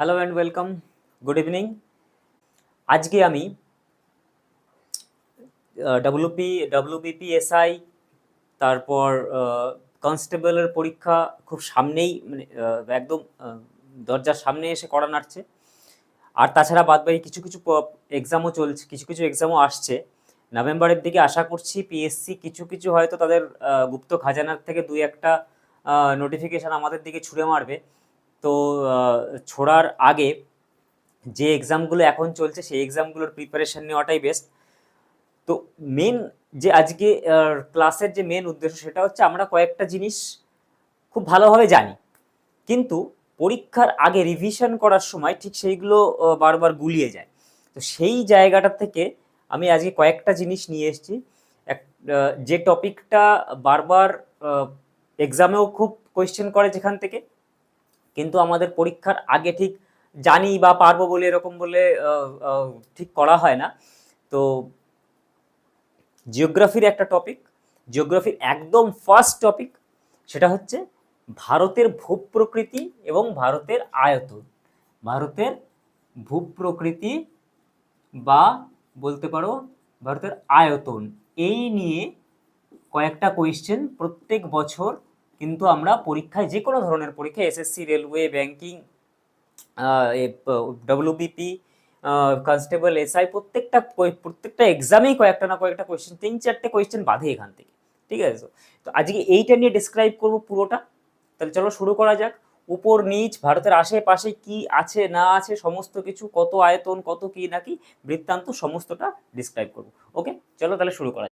Hello and welcome good evening আজকে আমি WP WBP SI তারপর কনস্টেবলের পরীক্ষা খুব সামনেই মানে একদম দরজার সামনে এসে করা নাড়ছে। আর তাছাড়া বাদবাকি কিছু কিছু এক্সামও চলছে, কিছু কিছু এক্সামও আসছে। নভেম্বরের দিকে আশা করছি পিএসসি কিছু কিছু হয়তো তাদের গুপ্ত খাজানার থেকে দুই একটা নোটিফিকেশান আমাদের দিকে ছুঁড়ে মারবে। তো ছোড়ার আগে যে এক্সামগুলো এখন চলছে সেই এক্সামগুলোর প্রিপারেশন নেওয়াটাই বেস্ট তো মেন যে আজকে ক্লাসের যে মেন উদ্দেশ্য সেটা হচ্ছে আমরা কয়েকটা জিনিস খুব ভালোভাবে জানি। কিন্তু পরীক্ষার আগে রিভিশন করার সময় ঠিক সেইগুলো বারবার গুলিয়ে যায়। তো সেই জায়গাটা থেকে আমি আজকে কয়েকটা জিনিস নিয়ে এসেছি। এক যে টপিকটা বারবার এক্সামেও খুব কোয়েশ্চেন করে যেখান থেকে কিন্তু আমাদের পরীক্ষার আগে ঠিক জানি বা পারব বলে এরকম বলে ঠিক করা হয় না। তো জিওগ্রাফির একটা টপিক জিওগ্রাফির একদম ফার্স্ট টপিক সেটা হচ্ছে ভারতের ভূপ্রকৃতি এবং ভারতের আয়তন। ভারতের ভূপ্রকৃতি বা বলতে পারো ভারতের আয়তন, এই নিয়ে কয়েকটা কোয়েশ্চেন প্রত্যেক বছর কিন্তু আমরা পরীক্ষায় যে কোনো ধরনের পরীক্ষা SSC railway banking WBP constable SI প্রত্যেকটা প্রত্যেকটা এক্সামেই কয়েকটা না কয়েকটা কোয়েশ্চেন তিন চারটে কোয়েশ্চেন বাঁধে এখান থেকে। ঠিক আছে? তো? আজকে এইটা নিয়ে ডিসক্রাইব করব পুরোটা। তাহলে চলো শুরু করা যাক। উপর, নিচ, ভারতের আশেপাশে কি আছে, না আছে, সমস্ত কিছু, কত আয়তন, কত কি নাকি বৃত্তান্ত, সমস্তটা ডিসক্রাইব করব। ওকে চলো তাহলে শুরু করা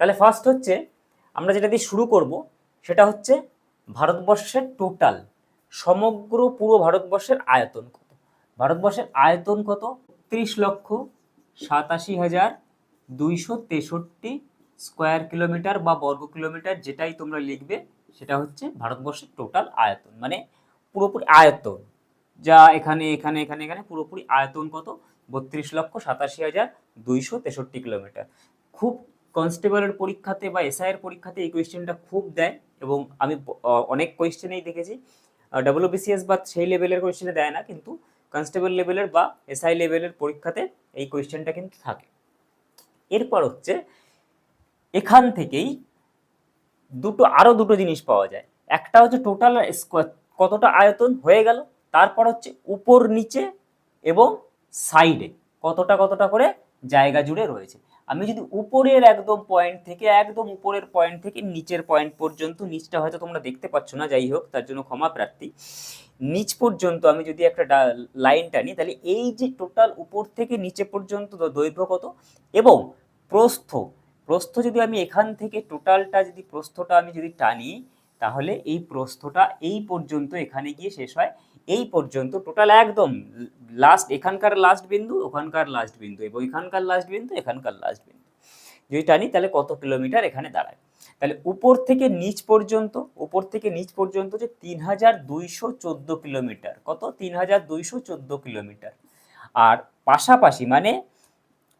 তাহলে ফার্স্ট হচ্ছে আমরা যেটা দিয়ে শুরু করব, সেটা হচ্ছে ভারতবর্ষের টোটাল সমগ্র পুরো ভারতবর্ষের আয়তন কত? ভারতবর্ষের আয়তন কত? ত্রিশ লক্ষ সাতাশি হাজার দুইশো তেষট্টি স্কোয়ার কিলোমিটার বা বর্গ কিলোমিটার যেটাই তোমরা লিখবে, সেটা হচ্ছে ভারতবর্ষের টোটাল আয়তন মানে পুরোপুরি আয়তন। যা এখানে এখানে এখানে এখানে পুরোপুরি আয়তন কত? বত্রিশ লক্ষ সাতাশি হাজার দুইশো তেষট্টি কিলোমিটার খুব কনস্টেবলের পরীক্ষাতে বা এসআই এর পরীক্ষাতে এই কোয়েশ্চেনটা খুব দেয় এবং আমি অনেক কোয়েশ্চেনেই দেখেছি। ডব্লিউবিসিএস বা সেই লেভেলের কোয়েশ্চেনে দেয় না, কিন্তু কনস্টেবল লেভেলের বা এসআই লেভেলের পরীক্ষাতে এই কোয়েশ্চেনটা কিন্তু থাকে। এরপর হচ্ছে, এখান থেকেই দুটো, আরও দুটো জিনিস পাওয়া যায়। একটা হচ্ছে টোটাল কতটা আয়তন হয়ে গেল, তারপর হচ্ছে উপর নিচে এবং সাইডে কতটা কতটা করে জায়গা জুড়ে রয়েছে। আমি যদি উপরের একদম পয়েন্ট থেকে একদম উপরের পয়েন্ট থেকে নিচের পয়েন্ট পর্যন্ত নিচটা হয়তো তোমরা দেখতে পাচ্ছ না, যাই হোক, তার জন্য ক্ষমা প্রার্থী। নিচ পর্যন্ত আমি যদি একটা লাইন টানি, তাহলে এই যে টোটাল উপর থেকে নিচে পর্যন্ত দৈর্ঘ্য কত? এবং প্রস্থ প্রস্থ যদি আমি এখান থেকে টোটালটা যদি, প্রস্থটা আমি যদি টানি, তাহলে এই প্রস্থটা এই পর্যন্ত এখানে গিয়ে শেষ হয়। এই পর্যন্ত টোটাল একদম লাস্ট এখানকার লাস্ট বিন্দু, ওখানকার লাস্ট বিন্দু এবং এখানকার লাস্ট বিন্দু, এখানকার লাস্ট বিন্দু। যদি টানি, তাহলে কত কিলোমিটার এখানে দাঁড়ায়? তাহলে উপর থেকে নিচ পর্যন্ত, উপর থেকে নিচ পর্যন্ত যে তিন হাজার দুইশো চোদ্দ কিলোমিটার, কত? তিন হাজার দুইশো চোদ্দ কিলোমিটার। আর পাশাপাশি মানে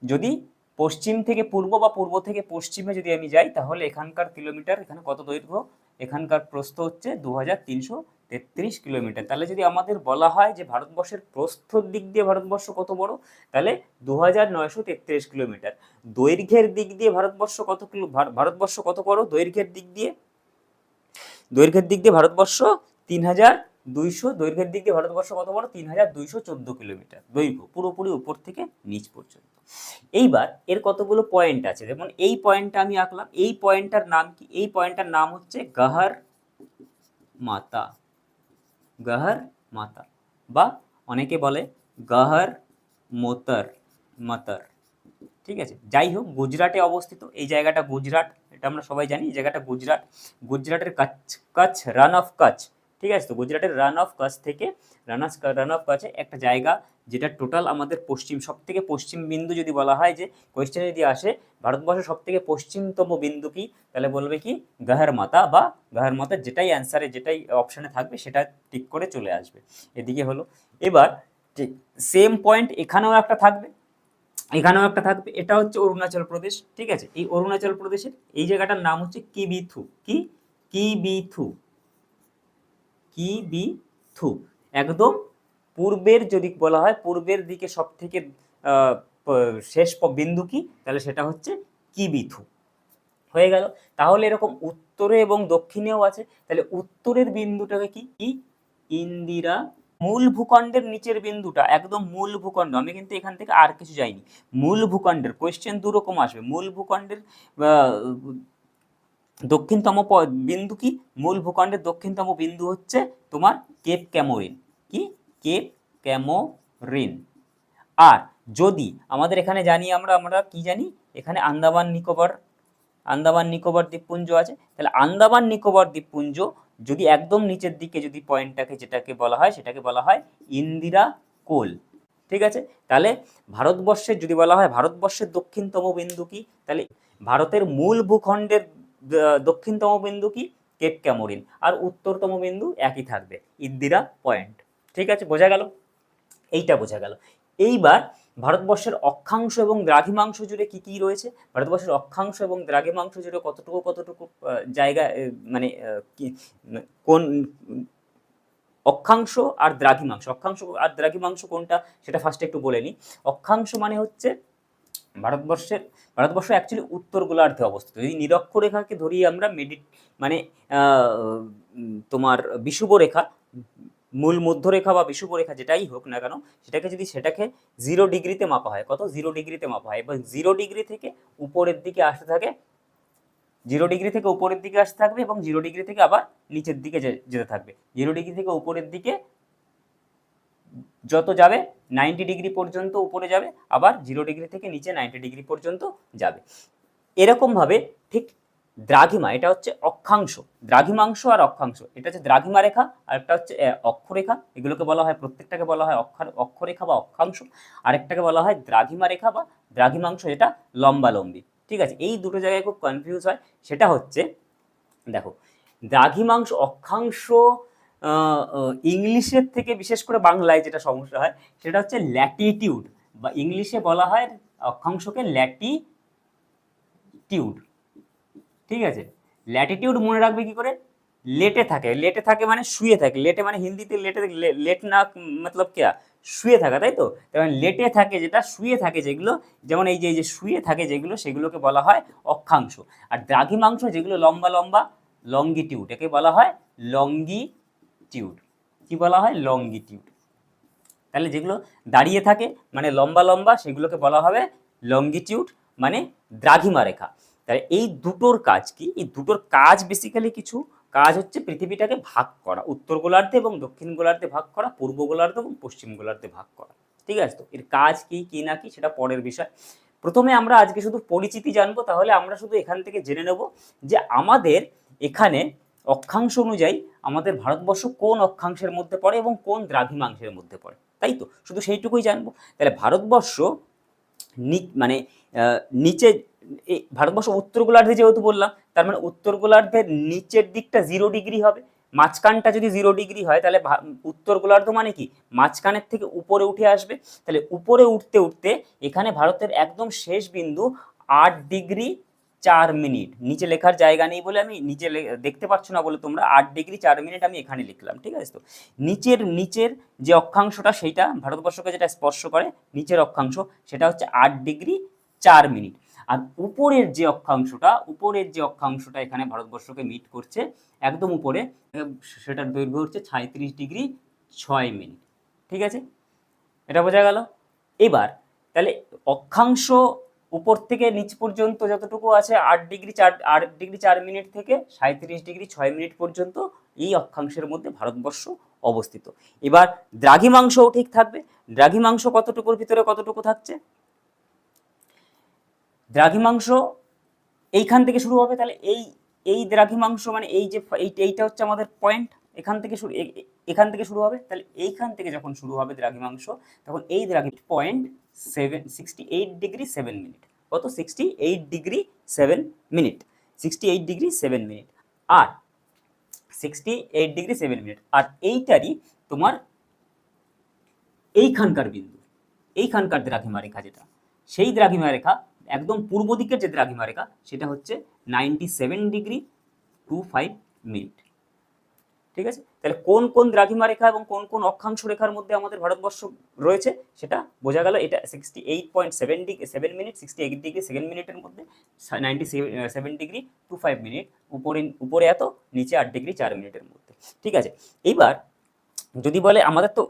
যদি পশ্চিম থেকে পূর্ব বা পূর্ব থেকে পশ্চিমে যদি আমি যাই, তাহলে এখানকার কিলোমিটার, এখানে কত দৈর্ঘ্য? এখানকার প্রস্থ হচ্ছে দু হাজার তিনশো তেত্রিশ কিলোমিটার। তাহলে যদি আমাদের বলা হয় যে ভারতবর্ষের প্রস্থর দিক দিয়ে ভারতবর্ষ কত বড়? তাহলে দু হাজার নয়শো তেত্রিশ কিলোমিটার। দৈর্ঘ্যের দিক দিয়ে ভারতবর্ষ কত কিলো ভারতবর্ষ কত বড়? দৈর্ঘ্যের দিক দিয়ে? দৈর্ঘ্যের দিক দিয়ে ভারতবর্ষ তিন হাজার দুইশো, দৈর্ঘ্যের দিক দিয়ে ভারতবর্ষ কত বড়? তিন হাজার দুইশো চোদ্দ কিলোমিটার। দৈর্ঘ্য, পুরোপুরি উপর থেকে নিচ পর্যন্ত। এইবার এর কতগুলো পয়েন্ট আছে? যেমন এই পয়েন্টটা আমি আঁকলাম। এই পয়েন্টটার নাম কি? এই পয়েন্টটার নাম হচ্ছে গাহার মাতা। গাহার মাতা বা অনেকে বলে গহর মোতর, মাতার। ঠিক আছে? যাই হোক, গুজরাটে অবস্থিত। এই জায়গাটা গুজরাট, এটা আমরা সবাই জানি। এই জায়গাটা গুজরাট। গুজরাটের কাছ কাছ রান অফ কাছ। ঠিক আছে? তো গুজরাটের রান অফ কাছ থেকে রান অফ রান অফ কাছে একটা জায়গা যেটা টোটাল আমাদের পশ্চিম সব থেকে পশ্চিম বিন্দু যদি বলা হয় যে কোয়েশ্চেন যদি আসে, ভারতবর্ষের সব থেকে পশ্চিমতম বিন্দু কি? তাহলে বলবে কি? গাহার মাতা বা গাহার মাতা যেটাই অ্যান্সারে যেটাই অপশানে থাকবে, সেটা টিক করে চলে আসবে। এদিকে হলো, এবার ঠিক সেম পয়েন্ট এখানেও একটা থাকবে, এখানেও একটা থাকবে, এটা হচ্ছে অরুণাচল প্রদেশ, ঠিক আছে? এই অরুণাচল প্রদেশের এই জায়গাটার নাম হচ্ছে কিবিথু, কি? কিবিথু কিবিথু, একদম পূর্বের যদি বলা হয়, পূর্বের দিকে সব থেকে শেষ বিন্দু কি? তাহলে সেটা হচ্ছে কিবিথু হয়ে গেল। তাহলে এরকম উত্তরে এবং দক্ষিণেও আছে। তাহলে উত্তরের বিন্দুটাকে কি? কি? ইন্দিরা। মূল ভূখণ্ডের নিচের বিন্দুটা, একদম মূল ভূখণ্ড। আমি কিন্তু এখান থেকে আর কিছু যাইনি। মূল ভূখণ্ডের কোয়েশ্চেন দুরকম আসবে। মূল ভূখণ্ডের দক্ষিণতম বিন্দু কি? মূল ভূখণ্ডের দক্ষিণতম বিন্দু হচ্ছে তোমার কেপ ক্যামোরিন। কি? কেপ ক্যামোরিন। আর যদি আমাদের এখানে জানি আমরা আমরা কি জানি? এখানে আন্দামান নিকোবর আন্দামান নিকোবর দ্বীপপুঞ্জ আছে। তাহলে আন্দামান নিকোবর দ্বীপপুঞ্জ যদি একদম নিচের দিকে যদি পয়েন্টটাকে যেটাকে বলা হয়, সেটাকে বলা হয় ইন্দিরা কোল। ঠিক আছে? তাহলে ভারতবর্ষের যদি বলা হয়, ভারতবর্ষের দক্ষিণতম বিন্দু কি? তাহলে ভারতের মূল ভূখণ্ডের দক্ষিণতম বিন্দু কি? কেপ ক্যামোরিন। আর উত্তরতম বিন্দু একই থাকবে, ইন্দিরা পয়েন্ট। ঠিক আছে, বোঝা গেল? এইটা বোঝা গেল। এইবার ভারতবর্ষের অক্ষাংশ এবং দ্রাঘিমাংশ জুড়ে কি কি রয়েছে? ভারতবর্ষের অক্ষাংশ এবং দ্রাঘিমাংশ জুড়ে কতটুকু কতটুকু জায়গা মানে কি কোন অক্ষাংশ আর দ্রাঘিমাংশ? অক্ষাংশ আর দ্রাঘিমাংশ কোনটা? সেটা ফার্স্টে একটু বলে নিই। অক্ষাংশ মানে হচ্ছে ভারতবর্ষের, ভারতবর্ষ অ্যাকচুয়ালি উত্তর গোলার্ধে অবস্থিত। যদি নিরক্ষরেখাকে ধরি আমরা, মেডি মানে তোমার বিষুব রেখা মূল মধ্যরেখা বা বিষুব রেখা যেটাই হোক না কেন, সেটাকে যদি সেটাকে জিরো ডিগ্রিতে মাপা হয়, কত? জিরো ডিগ্রিতে মাপা হয়। এবং জিরো ডিগ্রি থেকে উপরের দিকে আসতে থাকে জিরো ডিগ্রি থেকে উপরের দিকে আসতে থাকবে এবং জিরো ডিগ্রি থেকে আবার নিচের দিকে যেতে থাকবে। জিরো ডিগ্রি থেকে উপরের দিকে যত যাবে নাইনটি ডিগ্রি পর্যন্ত উপরে যাবে, আবার জিরো ডিগ্রি থেকে নিচে নাইনটি ডিগ্রি পর্যন্ত যাবে। এরকমভাবে ঠিক দ্রাঘিমা, এটা হচ্ছে অক্ষাংশ। দ্রাঘিমাংশ আর অক্ষাংশ, এটা হচ্ছে দ্রাঘিমা রেখা আর একটা হচ্ছে অক্ষরেখা। এগুলোকে বলা হয়, প্রত্যেকটাকে বলা হয় অক্ষর, অক্ষরেখা বা অক্ষাংশ। আরেকটাকে বলা হয় দ্রাঘিমা রেখা বা দ্রাঘিমাংশ, যেটা লম্বালম্বি। ঠিক আছে, এই দুটো জায়গায় খুব কনফিউজ হয়। সেটা হচ্ছে, দেখো, দ্রাঘিমাংশ, অক্ষাংশ ইংলিশের থেকে বিশেষ করে বাংলায় যেটা সমস্যা হয়, সেটা হচ্ছে ল্যাটিটিউড বা ইংলিশে বলা হয় অক্ষাংশকে ল্যাটিটিউড। ঠিক আছে? ল্যাটিটিউড মনে রাখবে কি করে? লেটে থাকে। লেটে থাকে মানে শুয়ে থাকে। লেটে মানে হিন্দিতে লেটে লেট না মতলব কে শুয়ে থাকা, তাই তো? তেমন লেটে থাকে যেটা, শুয়ে থাকে যেগুলো, যেমন এই যে এই যে শুয়ে থাকে যেগুলো, সেগুলোকে বলা হয় অক্ষাংশ। আর দ্রাঘিমাংশ যেগুলো লম্বা লম্বা লঙ্গিটিউড একে বলা হয় লঙ্গিটিউড কি বলা হয়? লঙ্গিটিউড তাহলে যেগুলো দাঁড়িয়ে থাকে মানে লম্বা লম্বা, সেগুলোকে বলা হবে লঙ্গিটিউড মানে দ্রাঘিমা রেখা। তাহলে এই দুটোর কাজ কি? এই দুটোর কাজ বেসিক্যালি কিছু। কাজ হচ্ছে পৃথিবীটাকে ভাগ করা। উত্তর গোলার্ধে এবং দক্ষিণ গোলার্ধে ভাগ করা, পূর্ব গোলার্ধে এবং পশ্চিম গোলার্ধে ভাগ করা। ঠিক আছে তো? এর কাজ কি কি না কি সেটা পরের বিষয়। প্রথমে আমরা আজকে শুধু পরিচিতি জানব, তাহলে আমরা শুধু এখান থেকে জেনে নেব যে আমাদের এখানে অক্ষাংশ অনুযায়ী আমাদের ভারতবর্ষ কোন অক্ষাংশের মধ্যে পড়ে এবং কোন দ্রাঘিমাংশের মধ্যে পড়ে। তাই তো? শুধু সেইটুকুই জানব। তাহলে ভারতবর্ষ মানে নিচে এই ভারতবর্ষ উত্তর গোলার্ধে যেহেতু বললাম, তার মানে উত্তর গোলার্ধের নিচের দিকটা জিরো ডিগ্রি হবে। মাঝখানটা যদি জিরো ডিগ্রি হয়, তাহলে উত্তর গোলার্ধ মানে কি? মাঝখানের থেকে উপরে উঠে আসবে। তাহলে উপরে উঠতে উঠতে এখানে ভারতের একদম শেষ বিন্দু আট ডিগ্রি চার মিনিট নিচে লেখার জায়গা নেই বলে আমি নিচে দেখতে পাচ্ছ না বলে তোমরা আট ডিগ্রি চার মিনিট আমি এখানে লিখলাম, ঠিক আছে তো? নিচের নিচের যে অক্ষাংশটা সেইটা ভারতবর্ষকে যেটা স্পর্শ করে, নিচের অক্ষাংশ, সেটা হচ্ছে আট ডিগ্রি চার মিনিট আর উপরের যে অক্ষাংশটা, উপরের যে অক্ষাংশটা এখানে ভারতবর্ষকে মিট করছে, একদম উপরে সেটার দৈর্ঘ্য হচ্ছে সাঁত্রিশ ডিগ্রি ছয় মিনিট। ঠিক আছে? এটা বোঝা গেল? এবার, তাহলে অক্ষাংশ উপর থেকে নিচ পর্যন্ত যতটুকু আছে, আট ডিগ্রি চার, আট ডিগ্রি চার মিনিট থেকে সাঁত্রিশ ডিগ্রি ছয় মিনিট পর্যন্ত এই অক্ষাংশের মধ্যে ভারতবর্ষ অবস্থিত। এবার দ্রাঘিমাংশও ঠিক থাকবে। দ্রাঘিমাংশ কতটুকুর ভিতরে কতটুকু থাকছে? দ্রাঘিমাংশ এইখান থেকে শুরু হবে, তাহলে এই এই দ্রাঘিমাংশ মানে এই যে এই, এইটা হচ্ছে আমাদের পয়েন্ট এখান থেকে শুরু এখান থেকে শুরু হবে, তাহলে এইখান থেকে যখন শুরু হবে দ্রাঘিমাংশ, তখন এই Draghi point seven sixty eight degree seven minute কত? Sixty eight degree seven minute sixty eight degree seven minute আর sixty eight degree seven minute আর এইটারই তোমার এইখানকার বিন্দু, এইখানকার দ্রাঘিমা রেখা যেটা, সেই দ্রাঘিমা রেখা একদম পূর্ব দিকের যে দ্রাঘিমা রেখা, সেটা হচ্ছে ninety seven degree two five minute ঠিক আছে? তাহলে কোন কোন দ্রাঘিমা রেখা এবং কোন কোন অক্ষাংশ রেখার মধ্যে আমাদের ভারতবর্ষ রয়েছে, সেটা বোঝা গেল এটা sixty eight point seven degree seven minute sixty eight degree seven মিনিটের মধ্যে ninety seven degree two five minute উপরে উপরে এত, নিচে আট ডিগ্রি চার মিনিটের মধ্যে। ঠিক আছে? এইবার যদি বলে আমাদের তো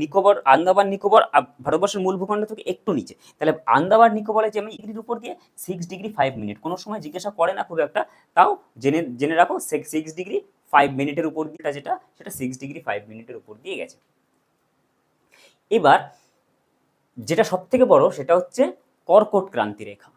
নিকোবর, আন্দামান নিকোবর ভারতবর্ষের মূল ভূখণ্ড থেকে একটু নিচে, তাহলে আন্দামান নিকোবরে যে আমি ডিগ্রির উপর দিয়ে সিক্স ডিগ্রি ফাইভ মিনিট কোনো সময় জিজ্ঞাসা করে না খুব একটা, তাও জেনে জেনে রাখো সিক্স ডিগ্রি ফাইভ মিনিটের উপর দিয়ে যেটা, সেটা সিক্স ডিগ্রি ফাইভ মিনিটের উপর দিয়ে গেছে। এবার, যেটা সব থেকে বড় সেটা হচ্ছে কর্কট ক্রান্তি রেখা,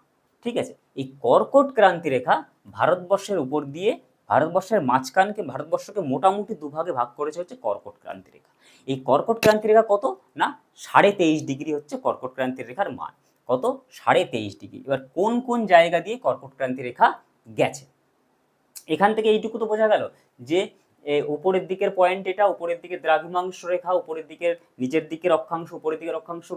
ঠিক আছে? এই কর্কট ক্রান্তি রেখা ভারতবর্ষের উপর দিয়ে ভারতবর্ষের মাঝখানকে, ভারতবর্ষকে মোটামুটি দুভাগে ভাগ করেছে হচ্ছে কর্কট ক্রান্তি রেখা এই কর্কট ক্রান্তি রেখা কত? না, সাড়ে তেইশ ডিগ্রি হচ্ছে কর্কট ক্রান্তি রেখার মান। কত? সাড়ে তেইশ ডিগ্রি। এবার কোন কোন জায়গা দিয়ে কর্কট ক্রান্তি রেখা গেছে? এখান থেকে এইটুকু তো বোঝা গেল যে উপরের দিকের পয়েন্ট এটা, উপরের দিকের দ্রাঘিমাংশ রেখা, উপরের দিকের নিচের দিকের অক্ষাংশ উপরের দিকের অক্ষাংশ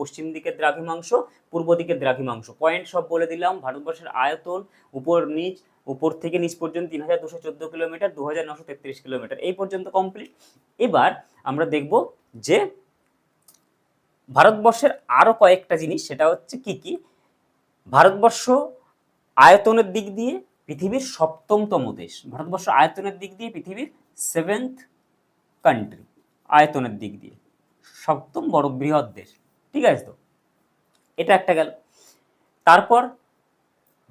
পশ্চিম দিকের দ্রাঘিমাংশ, পূর্ব দিকের দ্রাঘিমাংশ। পয়েন্ট সব বলে দিলাম, ভারতবর্ষের আয়তন, উপর নিচ, উপর থেকে নিচ পর্যন্ত তিন হাজার দুশো চোদ্দ কিলোমিটার, দু হাজার নশো তেত্রিশ কিলোমিটার। এই পর্যন্ত কমপ্লিট এবার আমরা দেখব যে ভারতবর্ষের আরও কয়েকটা জিনিস, সেটা হচ্ছে কি কি? ভারতবর্ষ আয়তনের দিক দিয়ে পৃথিবীর সপ্তমতম দেশ। ভারতবর্ষ আয়তনের দিক দিয়ে পৃথিবীর সেভেন্থ কান্ট্রি আয়তনের দিক দিয়ে। সপ্তম বড় বৃহৎ দেশ। ঠিক আছে তো? এটা একটা গেল। তারপর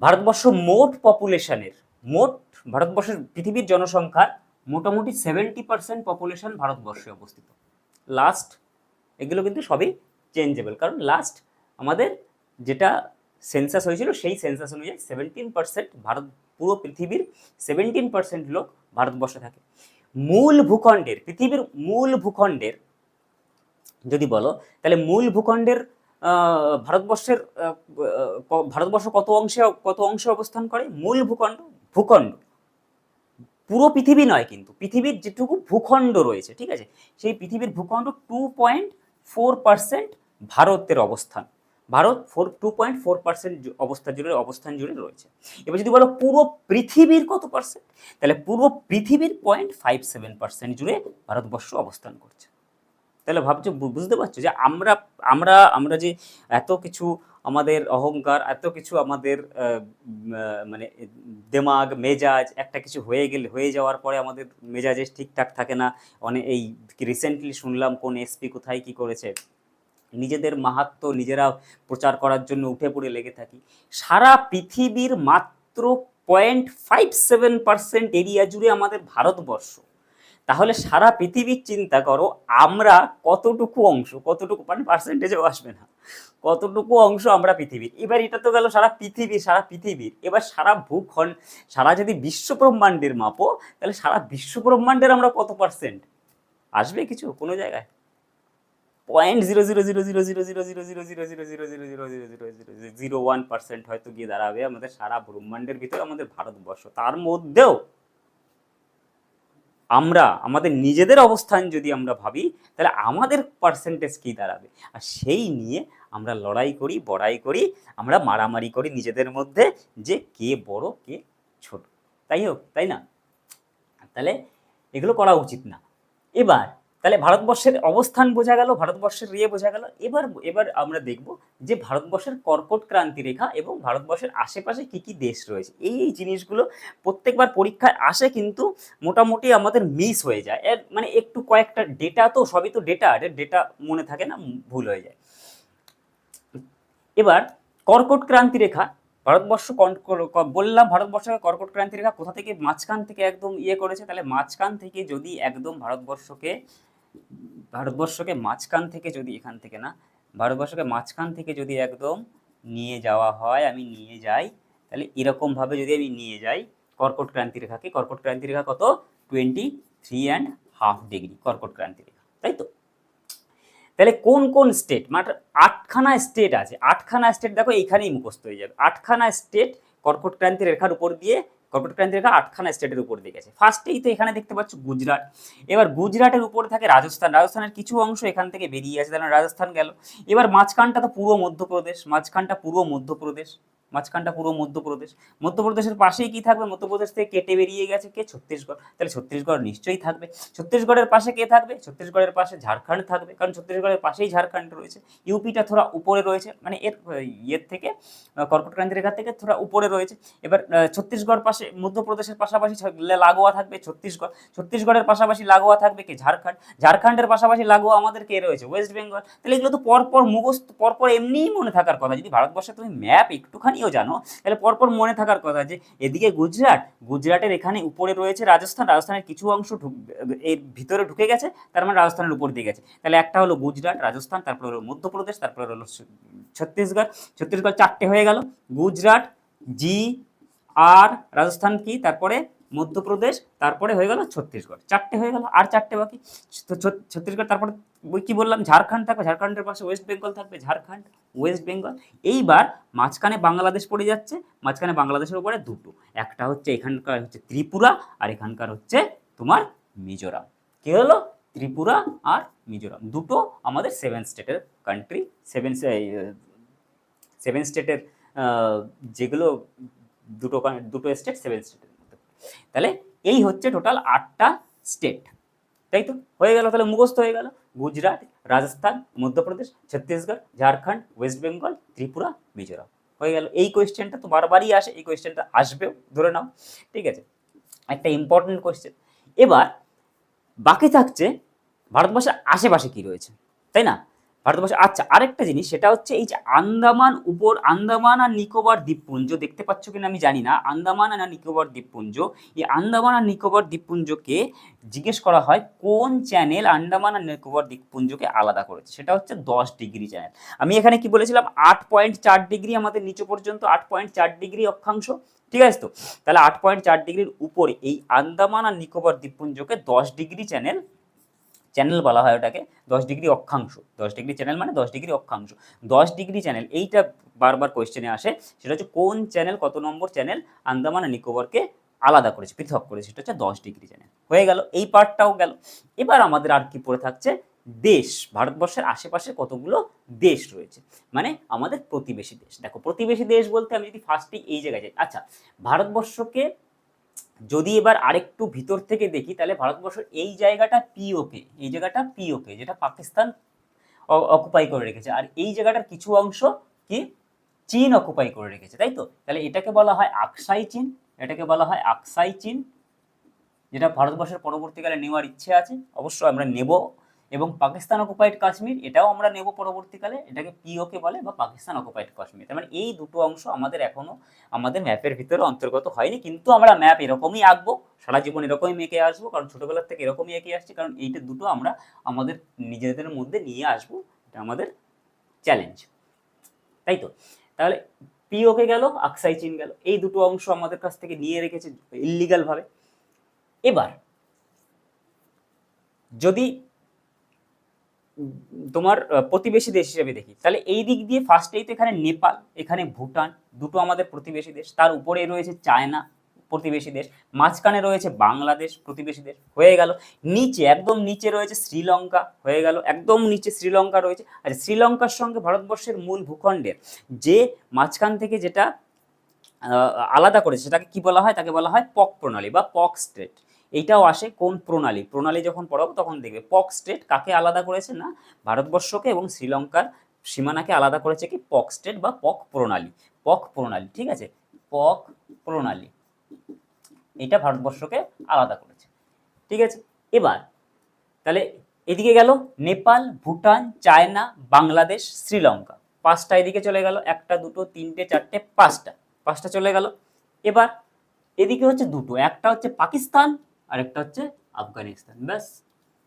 ভারতবর্ষ মোট পপুলেশনের মোট ভারতবর্ষের পৃথিবীর জনসংখ্যার মোটামুটি সেভেন্টি পার্সেন্ট পপুলেশন ভারতবর্ষে অবস্থিত। লাস্ট এগুলো কিন্তু সবই চেঞ্জেবল কারণ লাস্ট আমাদের যেটা সেন্সাস হয়েছিল, সেই সেন্সাস অনুযায়ী সেভেন্টিন পার্সেন্ট ভারত পুরো পৃথিবীর সেভেন্টিন পার্সেন্ট লোক ভারতবর্ষে থাকে। মূল ভূখণ্ডের, পৃথিবীর মূল ভূখণ্ডের যদি বলো, তাহলে মূল ভূখণ্ডের ভারতবর্ষের ভারতবর্ষ কত অংশে কত অংশে অবস্থান করে? মূল ভূখণ্ড ভূখণ্ড। পুরো পৃথিবী নয় কিন্তু, পৃথিবীর যেটুকু ভূখণ্ড রয়েছে, ঠিক আছে? সেই পৃথিবীর ভূখণ্ড টু পয়েন্ট ফোর পার্সেন্ট ভারতের অবস্থান। Bharat four two point four percent অবস্থা জুড়ে, অবস্থান জুড়ে রয়েছে। এবার যদি বলো পুরো পৃথিবীর কত পার্সেন্ট তাহলে পুরো পৃথিবীর পয়েন্ট ফাইভ সেভেন পার্সেন্ট জুড়ে ভারতবর্ষ অবস্থান করছে। তাহলে ভাবছ বুঝতে পারছ যে আমরা আমরা আমরা যে এত কিছু আমাদের অহংকার, এত কিছু আমাদের মানে দেমাগ, মেজাজ, একটা কিছু হয়ে গেলে, হয়ে যাওয়ার পরে আমাদের মেজাজে ঠিকঠাক থাকে না। অনেক এই রিসেন্টলি শুনলাম কোন এসপি কোথায় কি করেছে। নিজেদের মাহাত্ম নিজেরা প্রচার করার জন্য উঠে পড়ে লেগে থাকি। সারা পৃথিবীর মাত্র point five seven percent area জুড়ে আমাদের ভারতবর্ষ। তাহলে সারা পৃথিবীর চিন্তা করো, আমরা কতটুকু অংশ, কতটুকু মানে পার্সেন্টেজও আসবে না, কতটুকু অংশ আমরা পৃথিবীর। এবার এটা তো গেল সারা পৃথিবী, সারা পৃথিবীর। এবার সারা ভূখণ্ড, সারা যদি বিশ্ব ব্রহ্মাণ্ডের মাপো, তাহলে সারা বিশ্ব ব্রহ্মাণ্ডের আমরা কত পার্সেন্ট আসবে কিছু কোনো জায়গায়? Point zero zero zero zero zero zero zero zero zero zero zero zero zero zero zero zero zero one percent হয়তো গিয়ে দাঁড়াবে আমাদের সারা ব্রহ্মাণ্ডের ভিতরে আমাদের ভারতবর্ষ তার মধ্যেও আমরা আমাদের নিজেদের অবস্থান যদি আমরা ভাবি তাহলে আমাদের পার্সেন্টেজ কী দাঁড়াবে আর সেই নিয়ে আমরা লড়াই করি বড়াই করি আমরা মারামারি করি নিজেদের মধ্যে যে কে বড় কে ছোট তাই হোক তাই না তাহলে এগুলো করা উচিত না এবার তাহলে ভারতবর্ষের অবস্থান বোঝা গেল, ভারতবর্ষের ইয়ে বোঝা গেল। এবার এবার আমরা দেখব যে ভারতবর্ষের কর্কট ক্রান্তি রেখা এবং ভারতবর্ষের আশেপাশে কি কি দেশ রয়েছে। এই এই জিনিসগুলো প্রত্যেকবার পরীক্ষায় আসে কিন্তু মোটামুটি আমাদের মিস হয়ে যায়। এর মানে একটু কয়েকটা ডেটা তো, সবই তো ডেটা ডেটা মনে থাকে না, ভুল হয়ে যায়। এবার কর্কট ক্রান্তি রেখা, ভারতবর্ষ বললাম ভারতবর্ষকে কর্কট ক্রান্তি রেখা কোথা থেকে, মাঝখান থেকে একদম ইয়ে করেছে? তাহলে মাঝখান থেকে যদি একদম ভারতবর্ষকে ভারতবর্ষকে মাঝখান থেকে যদি এখান থেকে না, ভারতবর্ষকে মাঝখান থেকে যদি একদম নিয়ে যাওয়া হয়, আমি নিয়ে যাই, তাহলে এরকমভাবে যদি আমি নিয়ে যাই, কর্কট ক্রান্তি রেখাকে, কর্কট ক্রান্তি রেখা কত? Twenty three and half degree কর্কট ক্রান্তি রেখা, তাই তো? তাহলে কোন কোন স্টেট মানে আটখানা স্টেট আছে, আটখানা স্টেট দেখো এইখানেই মুখস্থ হয়ে যাবে, আটখানা স্টেট কর্কট ক্রান্তি রেখার উপর দিয়ে কর্পোরেট ক্রান্তি রেখা আটখানা স্টেটের উপর দিয়ে গেছে। ফার্স্টেই তো এখানে দেখতে পাচ্ছ গুজরাট। এবার গুজরাটের উপরে থাকে রাজস্থান। রাজস্থানের কিছু অংশ এখান থেকে বেরিয়ে আছে, তাহলে রাজস্থান গেল। এবার মাঝখানটা তো পূর্ব মধ্যপ্রদেশ। মাঝখানটা পূর্ব মধ্যপ্রদেশ। মাঝখানটা পুরো মধ্যপ্রদেশ। মধ্যপ্রদেশের পাশেই কি থাকবে? মধ্যপ্রদেশ থেকে কেটে বেরিয়ে গেছে কে? ছত্তিশগড়। তাহলে ছত্তিশগড় নিশ্চয়ই থাকবে। ছত্তিশগড়ের পাশে কে থাকবে? ছত্তিশগড়ের পাশে ঝাড়খণ্ড থাকবে। কারণ ছত্তিশগড়ের পাশেই ঝাড়খণ্ড রয়েছে। ইউপিটা থোড়া উপরে রয়েছে। মানে এর ইয়ের থেকে আহ, কর্কট রেখা থেকে থোড়া উপরে রয়েছে। এবার ছত্তিশগড় পাশে মধ্যপ্রদেশের পাশাপাশি লাগোয়া থাকবে ছত্তিশগড়। ছত্তিশগড়ের পাশাপাশি লাগোয়া থাকবে কি? ঝাড়খণ্ড। ঝাড়খণ্ডের পাশাপাশি লাগোয়া আমাদের কে রয়েছে? ওয়েস্ট বেঙ্গল। তাহলে এগুলো তো পরপর মুখস্থ পরপর এমনিই মনে থাকার কথা। যদি ভারতবর্ষে তুমি ম্যাপ একটুখানিও জানো, তাহলে পরপর মনে থাকার কথা যে এদিকে গুজরাট, গুজরাটের এখানে উপরে রয়েছে রাজস্থান, রাজস্থানের কিছু অংশ এর ভিতরে ঢুকে গেছে, তার মানে রাজস্থানের উপর দিয়ে গেছে। তাহলে একটা হলো গুজরাট, রাজস্থান, তারপরে হলো মধ্যপ্রদেশ, তারপরে হলো ছত্তিশগড়। ছত্তিশগড় চারটে হয়ে গেল। গুজরাট, জি, আর, রাজস্থান কি? তারপরে মধ্যপ্রদেশ, তারপরে হয়ে গেল ছত্তিশগড়। চারটে হয়ে গেল। আর চারটে বাকি? ছত্তিশগড়, তারপরে ওই কি বললাম? ঝাড়খণ্ড থাকবে, ঝাড়খণ্ডের পাশে ওয়েস্ট বেঙ্গল থাকবে, ঝাড়খণ্ড ওয়েস্ট বেঙ্গল এইবার মাঝখানে বাংলাদেশ পড়ে যাচ্ছে, মাঝখানে বাংলাদেশের উপরে দুটো। একটা হচ্ছে এখানকার হচ্ছে ত্রিপুরা, আর এখানকার হচ্ছে তোমার মিজোরাম। কে হলো? ত্রিপুরা আর মিজোরাম। দুটো আমাদের সেভেন স্টেটের কান্ট্রি সেভেন সেভেন স্টেটের যেগুলো দুটো দুটো স্টেট সেভেন স্টেটের মধ্যে। তাহলে এই হচ্ছে টোটাল আটটা স্টেট তাই তো? হয়ে গেল, তাহলে মুখস্থ হয়ে গেল। গুজরাট, রাজস্থান, মধ্যপ্রদেশ, ছত্তিশগড়, ঝাড়খণ্ড, ওয়েস্ট বেঙ্গল, ত্রিপুরা, মিজোরাম। হয়ে গেল। এই কোয়েশ্চেনটা তো বারবারই আসে, এই কোয়েশ্চেনটা আসবেও, ধরে নাও। ঠিক আছে? একটা ইম্পর্টেন্ট কোয়েশ্চেন এবার বাকি থাকছে ভারতবর্ষের আশেপাশে কি রয়েছে? তাই না? ভারতবর্ষে। আচ্ছা আরেকটা জিনিস, সেটা হচ্ছে এই যে আন্দামান উপর, আন্দামান আর নিকোবর দ্বীপপুঞ্জ দেখতে পাচ্ছ কিনা আমি জানি না। আন্দামান আর নিকোবর দ্বীপপুঞ্জ, এই আন্দামান আর নিকোবর দ্বীপপুঞ্জকে জিজ্ঞেস করা হয় কোন চ্যানেল আন্দামান আর নিকোবর দ্বীপপুঞ্জকে আলাদা করেছে? সেটা হচ্ছে দশ ডিগ্রি চ্যানেল আমি এখানে কি বলেছিলাম? আট পয়েন্ট চার ডিগ্রি আমাদের নিচু পর্যন্ত, আট পয়েন্ট চার ডিগ্রি অক্ষাংশ। ঠিক আছে তো? তাহলে আট পয়েন্ট চার ডিগ্রির উপরে এই আন্দামান আর নিকোবর দ্বীপপুঞ্জকে দশ ডিগ্রি চ্যানেল চ্যানেল বলা হয় ওটাকে, দশ ডিগ্রি অক্ষাংশ। দশ ডিগ্রি চ্যানেল মানে দশ ডিগ্রি অক্ষাংশ। দশ ডিগ্রি চ্যানেল এইটা বারবার কোয়েশ্চেনে আসে, সেটা হচ্ছে কোন চ্যানেল কত নম্বর চ্যানেল আন্দামান নিকোবরকে আলাদা করেছে, পৃথক করেছে, সেটা হচ্ছে দশ ডিগ্রি চ্যানেল হয়ে গেল, এই পার্টটাও গেল। এবার আমাদের আর কি পড়ে থাকছে, দেশ। ভারতবর্ষের আশেপাশে কতগুলো দেশ রয়েছে? মানে আমাদের প্রতিবেশী দেশ। দেখো, প্রতিবেশী দেশ বলতে আমি যদি ফার্স্টেই এই জায়গায় যাই আচ্ছা ভারতবর্ষকে যদি এবার আরেকটু ভিতর থেকে দেখি, তাহলে ভারতবর্ষের এই জায়গাটা পিওকে এই জায়গাটা পিওকে যেটা পাকিস্তান অকুপাই করে রেখেছে। আর এই জায়গাটার কিছু অংশ কি? চীন অকুপাই করে রেখেছে, তাই তো? তাহলে এটাকে বলা হয় আকসাই চীন এটাকে বলা হয় আকসাই চীন যেটা ভারতবর্ষের পরবর্তীকালে নেওয়ার ইচ্ছে আছে। অবশ্য আমরা নেব এবং পাকিস্তান অকুপাইড কাশ্মীর, এটাও আমরা নেব পরবর্তীকালে, এটাকে পিওকে বলে বা পাকিস্তান অকুপাইড কাশ্মীর। তার মানে এই দুটো অংশ আমাদের এখনও আমাদের ম্যাপের ভিতরে অন্তর্গত হয়নি, কিন্তু আমরা ম্যাপ এরকমই আঁকবো, সারা জীবন এরকমই এঁকে আসব, কারণ ছোটোবেলার থেকে এরকমই এঁকে আসছি, কারণ এইটা দুটো আমরা আমাদের নিজেদের মধ্যে নিয়ে আসব, এটা আমাদের চ্যালেঞ্জ তাই তো? তাহলে পিওকে গেল আকসাই গেল, এই দুটো অংশ আমাদের কাছ থেকে নিয়ে রেখেছে ইল্লিগাল ভাবে। এবার, যদি তোমার প্রতিবেশী দেশ হিসেবে দেখি। তাহলে এই দিক দিয়ে ফার্স্টেই তো এখানে নেপাল, এখানে ভুটান, দুটো আমাদের প্রতিবেশী দেশ। তার উপরে রয়েছে চায়না, প্রতিবেশী দেশ। মাঝখানে রয়েছে বাংলাদেশ, প্রতিবেশী দেশ। হয়ে গেল। নিচে, একদম নিচে রয়েছে শ্রীলঙ্কা। হয়ে গেল। একদম নিচে শ্রীলঙ্কা রয়েছে। আচ্ছা শ্রীলঙ্কার সঙ্গে ভারতবর্ষের মূল ভূখণ্ডের যে মাঝখান থেকে যেটা আলাদা করেছে, সেটাকে কি বলা হয়? তাকে বলা হয় পক প্রণালী বা পক স্টেট। এইটাও আসে কোন প্রণালী? প্রণালী যখন পড়াবো তখন দেখবে পক স্টেট কাকে আলাদা করেছে না? ভারতবর্ষকে এবং শ্রীলঙ্কার সীমানাকে আলাদা করেছে কি? পক স্টেট বা পক প্রণালী। পক প্রণালী, ঠিক আছে? পক প্রণালী। এটা ভারতবর্ষকে আলাদা করেছে। ঠিক আছে? এবার, তাহলে এদিকে গেল নেপাল, ভুটান, চায়না, বাংলাদেশ, শ্রীলঙ্কা। পাঁচটা এদিকে চলে গেল। একটা, দুটো, তিনটে, চারটে, পাঁচটা। পাঁচটা চলে গেল। এবার এদিকে হচ্ছে দুটো। একটা হচ্ছে পাকিস্তান আর একটা হচ্ছে আফগানিস্তান। ব্যাস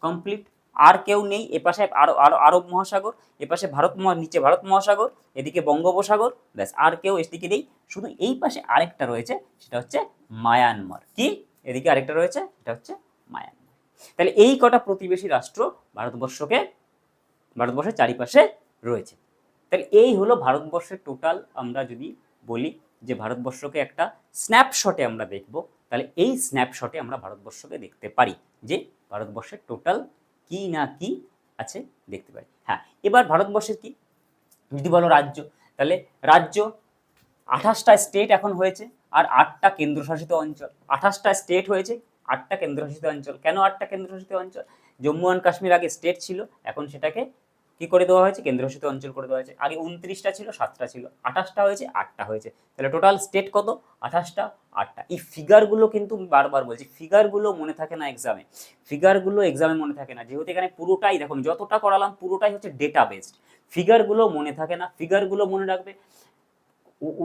কমপ্লিট আর কেউ নেই এপাশে আরও আরও, আরব মহাসাগর এপাশে ভারত নিচে ভারত মহাসাগর, এদিকে বঙ্গোপসাগর, ব্যাস, আর কেউ এদিকে নেই। শুধু এই পাশে আরেকটা রয়েছে, সেটা হচ্ছে মায়ানমার। কি? এদিকে আরেকটা রয়েছে, এটা হচ্ছে মায়ানমার। তাহলে এই কটা প্রতিবেশী রাষ্ট্র ভারতবর্ষকে, ভারতবর্ষের চারিপাশে রয়েছে। তাহলে এই হলো ভারতবর্ষের টোটাল আমরা যদি বলি যে ভারতবর্ষকে একটা স্ন্যাপশটে আমরা দেখব। তাহলে এই স্ন্যাপশটে আমরা ভারতবর্ষকে দেখতে পারি যে ভারতবর্ষের টোটাল কি না কি আছে দেখতে পারি। হ্যাঁ এবার ভারতবর্ষের কি? যদি বলো রাজ্য, তাহলে রাজ্য আঠাশটা স্টেট এখন হয়েছে আর আটটা কেন্দ্রশাসিত অঞ্চল। আঠাশটা স্টেট হয়েছে, আটটা কেন্দ্রশাসিত অঞ্চল। কেন আটটা কেন্দ্রশাসিত অঞ্চল? জম্মু অ্যান্ড কাশ্মীর আগে স্টেট ছিল, এখন সেটাকে কি করে দেওয়া হয়েছে? কেন্দ্রশাসিত অঞ্চল করে দেওয়া হয়েছে। আগে উনত্রিশটা ছিল, সাতটা ছিল। আঠাশটা হয়েছে, আটটা হয়েছে। তাহলে টোটাল স্টেট কত? আঠাশটা, আটটা। এই ফিগারগুলো কিন্তু বারবার বলছি ফিগারগুলো মনে থাকে না এক্সামে ফিগারগুলো এক্সামে মনে থাকে না। যেহেতু এখানে পুরোটাই, দেখুন, যতটা করালাম, পুরোটাই হচ্ছে ডেটা বেসড ফিগারগুলো মনে থাকে না। ফিগারগুলো মনে রাখবে।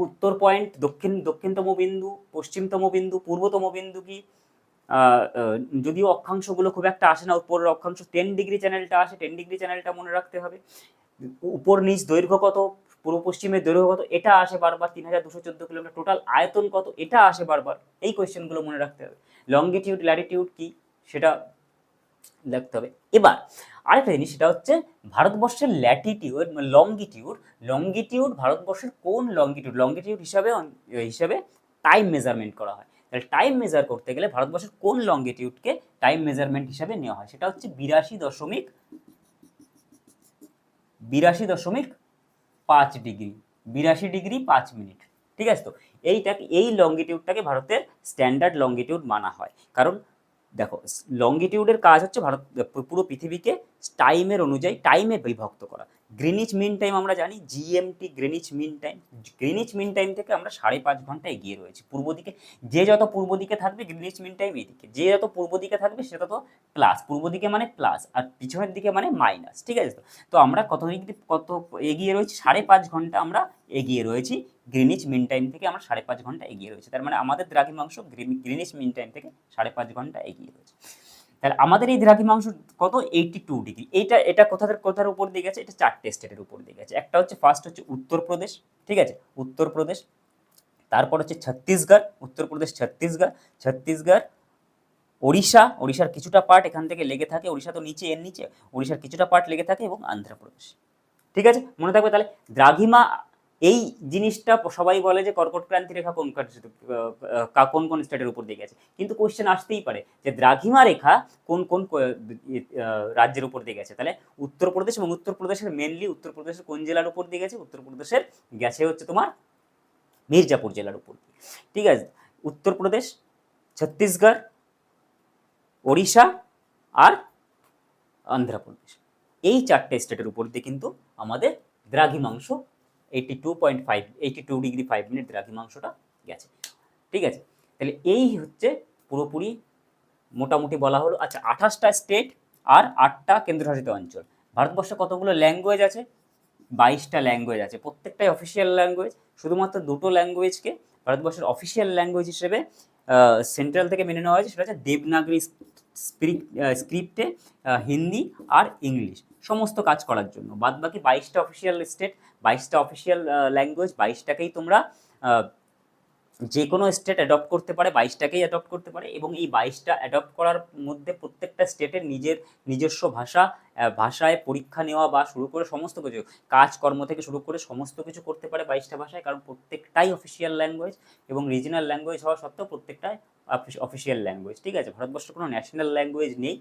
উত্তর পয়েন্ট দক্ষিণ, দক্ষিণতম বিন্দু, পশ্চিমতম বিন্দু, পূর্বতম বিন্দু কি? যদিও অক্ষাংশগুলো খুব একটা আসে না, উপরের অক্ষাংশ টেন ডিগ্রি চ্যানেলটা আসে টেন ডিগ্রি চ্যানেলটা মনে রাখতে হবে। উপর নিচ দৈর্ঘ্য কত, পূর্ব পশ্চিমের দৈর্ঘ্য কত, এটা আসে বারবার তিন হাজার দুশো চোদ্দ কিলোমিটার টোটাল আয়তন কত, এটা আসে বারবার, এই কোয়েশ্চেনগুলো মনে রাখতে হবে। লঙ্গিটিউড ল্যাটিটিউড কি, সেটা দেখতে হবে। এবার, আরেকটা জিনিস, সেটা হচ্ছে ভারতবর্ষের ল্যাটিটিউড লঙ্গিটিউড লঙ্গিটিউড ভারতবর্ষের কোন লঙ্গিটিউড লঙ্গিটিউড হিসাবে হিসাবে টাইম মেজারমেন্ট করা হয়। তাহলে টাইম মেজার করতে গেলে ভারতবর্ষের কোন লঙ্গিটিউডকে টাইম মেজারমেন্ট হিসাবে নেওয়া হয়? সেটা হচ্ছে বিরাশি দশমিক বিরাশি দশমিক পাঁচ ডিগ্রি। বিরাশি ডিগ্রি পাঁচ মিনিট। ঠিক আছে তো? এইটাকে, এই লঙ্গিটিউডটাকে ভারতের স্ট্যান্ডার্ড লঙ্গিটিউড মানা হয়। কারণ দেখো লঙ্গিটিউডের কাজ হচ্ছে ভারত পুরো পৃথিবীকে টাইমের অনুযায়ী টাইমে বিভক্ত করা। গ্রিনিচ মিন টাইম আমরা জানি GMT Greenwich mean time Greenwich mean time থেকে আমরা সাড়ে পাঁচ ঘণ্টা এগিয়ে রয়েছি। পূর্ব দিকে, যে যত পূর্ব দিকে থাকবে গ্রিনিচ মিন টাইম এদিকে। যে যত পূর্ব দিকে থাকবে, সে তত প্লাস পূর্ব দিকে মানে প্লাস আর পিছনের দিকে মানে মাইনাস ঠিক আছে তো? আমরা কত কত এগিয়ে রয়েছি? সাড়ে পাঁচ ঘণ্টা আমরা এগিয়ে রয়েছি। গ্রিনিচ মিন টাইম থেকে আমরা সাড়ে পাঁচ ঘণ্টা এগিয়ে রয়েছে। তার মানে আমাদের দ্রাঘিমাংশ গ্রিনিচ মিন টাইম থেকে সাড়ে পাঁচ ঘণ্টা এগিয়ে রয়েছে। তাহলে আমাদের এই দ্রাঘিমাংশ কত? এইটি টু ডিগ্রি এইটা, এটা কোথাদের, কোথার উপর দিয়ে গেছে? এটা চারটে স্টেটের উপর দিয়ে গেছে। একটা হচ্ছে ফার্স্ট হচ্ছে উত্তরপ্রদেশ, ঠিক আছে? উত্তরপ্রদেশ, তারপর হচ্ছে ছত্তিশগড়, উত্তরপ্রদেশ, ছত্তিশগড় ছত্তিশগড়, ওড়িশা, ওড়িশার কিছুটা পার্ট এখান থেকে লেগে থাকে। ওড়িশা তো নিচে, এর নিচে। ওড়িশার কিছুটা পার্ট লেগে থাকে এবং অন্ধ্রপ্রদেশ ঠিক আছে? মনে থাকবে তাহলে দ্রাঘিমা এই জিনিসটা সবাই বলে যে কর্কট ক্রান্তি রেখা কোন কোন কোন স্টেটের উপর দিয়ে গেছে। কিন্তু কোশ্চেন আসতেই পারে যে দ্রাঘিমা রেখা কোন কোন রাজ্যের উপর দিয়ে গেছে। তাহলে উত্তরপ্রদেশ এবং উত্তরপ্রদেশের মেনলি উত্তরপ্রদেশের কোন জেলার উপর দিয়ে গেছে? উত্তরপ্রদেশের গেছে হচ্ছে তোমার মির্জাপুর জেলার উপর দিয়ে। ঠিক আছে? উত্তরপ্রদেশ, ছত্তিশগড়, ওড়িশা আর অন্ধ্রপ্রদেশ। এই চারটে স্টেটের উপর দিয়ে কিন্তু আমাদের দ্রাঘিমাংশ eighty two point five eighty two degree five minute দ্রাঘিমাংশটা গেছে। ঠিক আছে? তাহলে এই হচ্ছে পুরোপুরি মোটামুটি বলা হলো আচ্ছা আঠাশটা স্টেট আর আটটা কেন্দ্রশাসিত অঞ্চল। ভারতবর্ষে কতগুলো ল্যাঙ্গুয়েজ আছে? বাইশটা ল্যাঙ্গুয়েজ আছে। প্রত্যেকটাই অফিসিয়াল ল্যাঙ্গুয়েজ শুধুমাত্র দুটো ল্যাঙ্গুয়েজকে ভারতবর্ষের অফিসিয়াল ল্যাঙ্গুয়েজ হিসেবে সেন্ট্রাল থেকে মেনে নেওয়া হয়েছে, সেটা হচ্ছে দেবনাগরী স্ক্রিপ্টে হিন্দি আর ইংলিশ। সমস্ত কাজ করার জন্য। বাদ বাকি বাইশটা অফিসিয়াল স্টেট বাইশটা অফিসিয়াল ল্যাঙ্গুয়েজ বাইশটাকেই তোমরা যে কোনো স্টেট অ্যাডপ্ট করতে পারে, বাইশটাকেই অ্যাডপ্ট করতে পারে এবং এই বাইশটা অ্যাডপ্ট করার মধ্যে প্রত্যেকটা স্টেটের নিজের নিজস্ব ভাষা ভাষায় পরীক্ষা নেওয়া বা শুরু করে সমস্ত কিছু, কাজকর্ম থেকে শুরু করে সমস্ত কিছু করতে পারে বাইশটা ভাষায়, কারণ প্রত্যেকটাই অফিসিয়াল ল্যাঙ্গুয়েজ এবং রিজনাল ল্যাঙ্গুয়েজ হওয়া সত্ত্বেও প্রত্যেকটাই অফিসিয়াল ল্যাঙ্গুয়েজ ঠিক আছে? ভারতবর্ষের কোনো ন্যাশনাল ল্যাঙ্গুয়েজ নেই।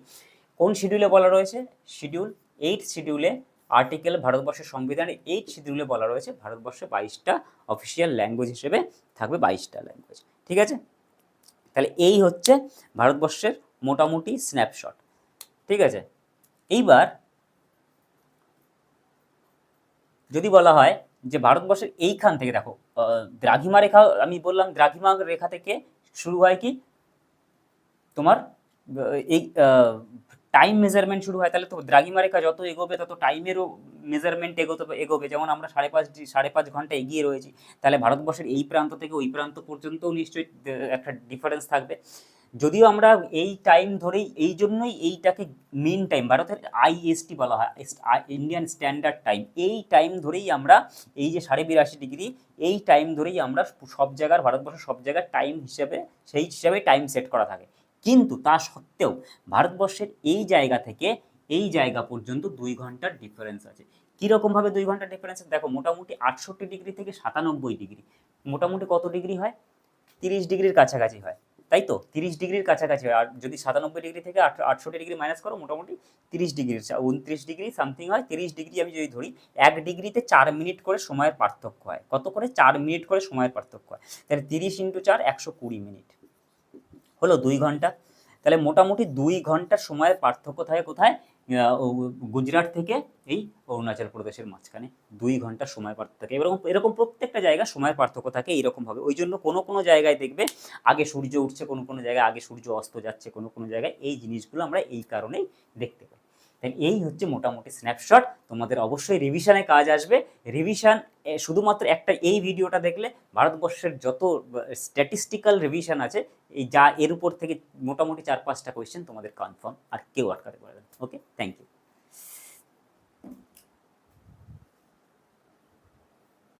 কোন শিডিউলে বলা রয়েছে? শিডিউল এইট শিডিউলে আর্টিকেল ভারতবর্ষের সংবিধানে এইট শিডিউলে বলা রয়েছে, ভারতবর্ষে বাইশটা অফিসিয়াল ল্যাঙ্গুয়েজ হিসেবে থাকবে বাইশটা ল্যাঙ্গুয়েজ ঠিক আছে? তাহলে এই হচ্ছে ভারতবর্ষের মোটামুটি স্ন্যাপশট ঠিক আছে? এইবার যদি বলা হয় যে ভারতবর্ষের এইখান থেকে দেখো দ্রাঘিমা রেখা, আমি বললাম দ্রাঘিমা রেখা থেকে শুরু হয় কি? তোমার এই টাইম মেজারমেন্ট শুরু হয়, তাহলে তো দ্রাঘিমা রেখা যত এগোবে, তত টাইমেরও মেজারমেন্ট এগোতে এগোবে। যেমন আমরা সাড়ে পাঁচ সাড়ে পাঁচ ঘণ্টা এগিয়ে রয়েছি, তাহলে ভারতবর্ষের এই প্রান্ত থেকে ওই প্রান্ত পর্যন্তও নিশ্চয়ই একটা ডিফারেন্স থাকবে। যদিও আমরা এই টাইম ধরেই, এই জন্যই এইটাকে মেন টাইম ভারতের আইএসটি বলা হয় ইন্ডিয়ান স্ট্যান্ডার্ড টাইম এই টাইম ধরেই আমরা এই যে সাড়ে বিরাশি ডিগ্রি, এই টাইম ধরেই আমরা সব জায়গার, ভারতবর্ষের সব জায়গার টাইম হিসেবে, সেই হিসাবে টাইম সেট করা থাকে। কিন্তু তা সত্ত্বেও ভারতবর্ষের এই জায়গা থেকে এই জায়গা পর্যন্ত দুই ঘণ্টার ডিফারেন্স আছে। কীরকমভাবে দুই ঘণ্টা ডিফারেন্স দেখো, মোটামুটি আটষট্টি ডিগ্রি থেকে সাতানব্বই ডিগ্রি। মোটামুটি কত ডিগ্রি হয়? তিরিশ ডিগ্রির কাছাকাছি হয়। তাই তো? তিরিশ ডিগ্রির কাছাকাছি হয়। আর যদি সাতানব্বই ডিগ্রি থেকে আট আটষট্টি ডিগ্রি মাইনাস করো, মোটামুটি তিরিশ ডিগ্রি, উনত্রিশ ডিগ্রি সামথিং হয়। তিরিশ ডিগ্রি আমি যদি ধরি, এক ডিগ্রিতে চার মিনিট করে সময়ের পার্থক্য হয়। কত করে? চার মিনিট করে সময়ের পার্থক্য হয়। তাহলে তিরিশ ইন্টু চার, একশো কুড়ি মিনিট। হলো দুই ঘণ্টা। তাহলে মোটামুটি দুই ঘণ্টার সময়ের পার্থক্য থাকে কোথায়? গুজরাট থেকে এই অরুণাচল প্রদেশের মাঝখানে। দুই ঘণ্টার সময় পার্থক্য থাকে। এরকম এরকম প্রত্যেকটা জায়গা সময়ের পার্থক্য থাকে এইরকমভাবে। ওই জন্য কোনো কোনো জায়গায় দেখবে আগে সূর্য উঠছে, কোনো কোনো জায়গায় আগে সূর্য অস্ত যাচ্ছে, কোনো কোনো জায়গায় এই জিনিসগুলো আমরা এই কারণেই দেখতে পাই। তাই এই হচ্ছে মোটামুটি স্ন্যাপশট তোমাদের অবশ্যই রিভিশনে কাজ আসবে। রিভিশন শুধুমাত্র একটা এই ভিডিওটা দেখলে ভারতবর্ষের যত স্ট্যাটিস্টিক্যাল রিভিশন আছে, এই যা এর উপর থেকে মোটামুটি চার পাঁচটা কোয়েশ্চেন তোমাদের কনফার্ম আর কেউ আটকাতে পারবে ওকে থ্যাংক ইউ